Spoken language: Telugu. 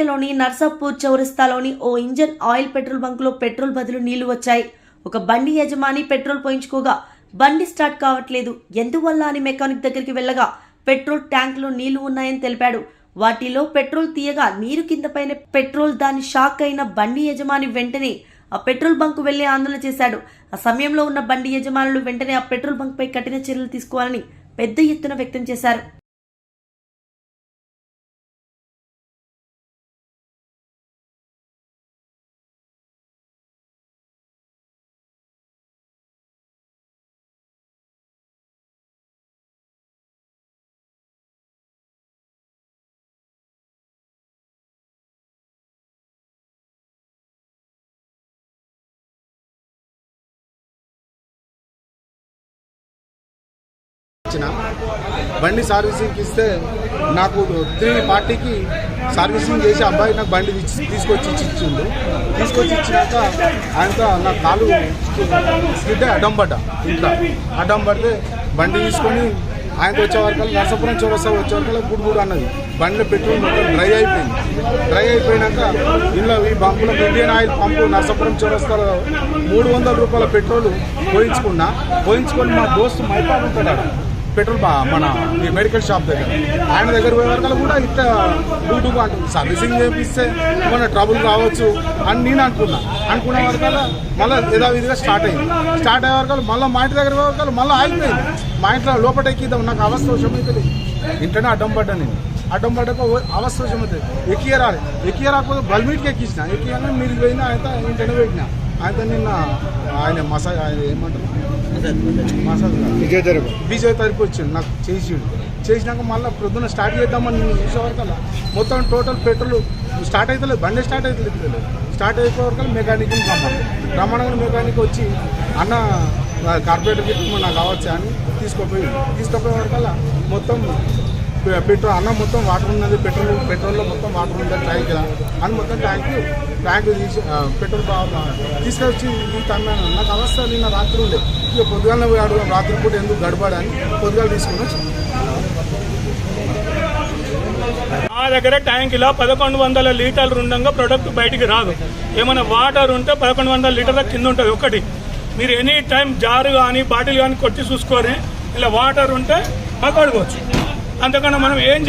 పేటలోని నర్సాపూర్ చౌరస్తాలోని ఓ ఇంజన్ ఆయిల్ పెట్రోల్ బంక్లో పెట్రోల్ బదులు నీళ్ళు వచ్చాయి. ఒక బండి యజమాని పెట్రోల్ పోయించుకోగా బండి స్టార్ట్ కావట్లేదు. ఎందువల్ల? అని మెకానిక్ దగ్గరికి వెళ్ళగా పెట్రోల్ ట్యాంక్లో నీళ్ళు ఉన్నాయని తెలిపాడు. వాటిలో పెట్రోల్ తీయగా నీరు కింద పైన పెట్రోల్ దాని షాక్ అయిన బండి యజమాని వెంటనే ఆ పెట్రోల్ బంక్ వెళ్ళి ఆందోళన చేశాడు. ఆ సమయంలో ఉన్న బండి యజమానులు వెంటనే ఆ పెట్రోల్ బంక్ పై కఠిన చర్యలు తీసుకోవాలని పెద్ద ఎత్తున వ్యక్తం చేశారు. ఇచ్చిన బండి సర్వీసింగ్కి ఇస్తే నాకు త్రీ పార్టీకి సర్వీసింగ్ చేసి అబ్బాయి నాకు బండి తీసుకొచ్చి ఇచ్చిండు. తీసుకొచ్చి ఇచ్చినాక ఆయనతో నా కాలు స్కిడ్ అడ్డం పడ్డా ఇంట్లో అడ్డం పడితే బండి తీసుకొని ఆయనతో వచ్చే వరకు నరసాపురం చౌరస్తా వచ్చే వరకు గుడి అన్నది. బండిలో పెట్రోల్ మొత్తం డ్రై అయిపోయింది. డ్రై అయిపోయినాక ఇంట్లో ఈ పంపులో ఇండియన్ ఆయిల్ పంపు నరసపురం చౌరస్తాలో మూడు వందల రూపాయల పెట్రోల్ పోయించుకున్నా. పోయించుకొని మా దోస్తు మైపాడు ఉంటాడు పెట్రోల్ బా మన ఈ మెడికల్ షాప్ దగ్గర. ఆయన దగ్గర పోయే వరకు కూడా ఇంత డ్యూటీ అంటుంది సర్వీసింగ్ చేపిస్తే ఏమైనా ట్రబుల్ రావచ్చు అని నేను అనుకున్నా. అనుకున్న వరకల్లా మళ్ళీ యథావిధిగా స్టార్ట్ అయింది. స్టార్ట్ అయ్యే వరకు మళ్ళీ మా ఇంటి దగ్గర పోయే వరకు మళ్ళీ ఆగిపోయింది. మా ఇంట్లో లోపల ఎక్కిద్దాం నాకు అవస్థ అవుతుంది ఇంట్లోనే అడ్డం పడ్డా నేను. అడ్డం పడ్డక అవస్థ అవుతుంది ఎక్కియ రాలి ఎక్కియ రాకపోతే బల్మీట్కి ఎక్కించిన. ఎక్కియాలని మీరు పోయినా అయితే ఇంటనే పెట్టినా. ఆయన నిన్న ఆయన మసాజ్ ఆయన ఏమంటారు? మసాజ్. విజయ్ తరపు. విజయ్ తరపు వచ్చింది నాకు చేసిండు. చేసినాక మళ్ళీ ప్రొద్దున స్టార్ట్ చేద్దామని నేను చూసే వరకు మొత్తం టోటల్ పెట్రోల్ స్టార్ట్ అవుతలేదు బండి స్టార్ట్ అవుతలేదు స్టార్ట్ అయిపోయే వరకు మెకానిక్ రమ్మని రమ్మనగానే మెకానిక్ వచ్చి అన్న కార్పొరేటర్కి నాకు కావచ్చు అని తీసుకుపోయి తీసుకుపోయే వరకల్లా మొత్తం పెట్రోల్ అన్నం మొత్తం వాటర్ ఉన్నది పెట్రోల్ పెట్రోల్లో మొత్తం వాటర్ ఉంది ట్యాంక్ అని మొత్తం ట్యాంక్ ట్యాంక్ తీసి పెట్రోల్ తీసుకొచ్చి ఇంత నాకు అవస్థ నిన్న రాత్రి ఉండే. ఇక పొద్దుగాల అడుగు రాత్రి పూట ఎందుకు గడపడని పొద్దుగాల తీసుకుని మా దగ్గర ట్యాంక్ ఇలా పదకొండు వందల లీటర్లు ఉండగా ప్రొడక్ట్ బయటికి రాదు. ఏమైనా వాటర్ ఉంటే పదకొండు వందల లీటర్ల కింద ఉంటుంది ఒకటి. మీరు ఎనీ టైం జారు కానీ బాటిల్ కానీ కొట్టి చూసుకొని ఇలా వాటర్ ఉంటే మాకు అడగవచ్చు అంతకన్నా మనం ఏం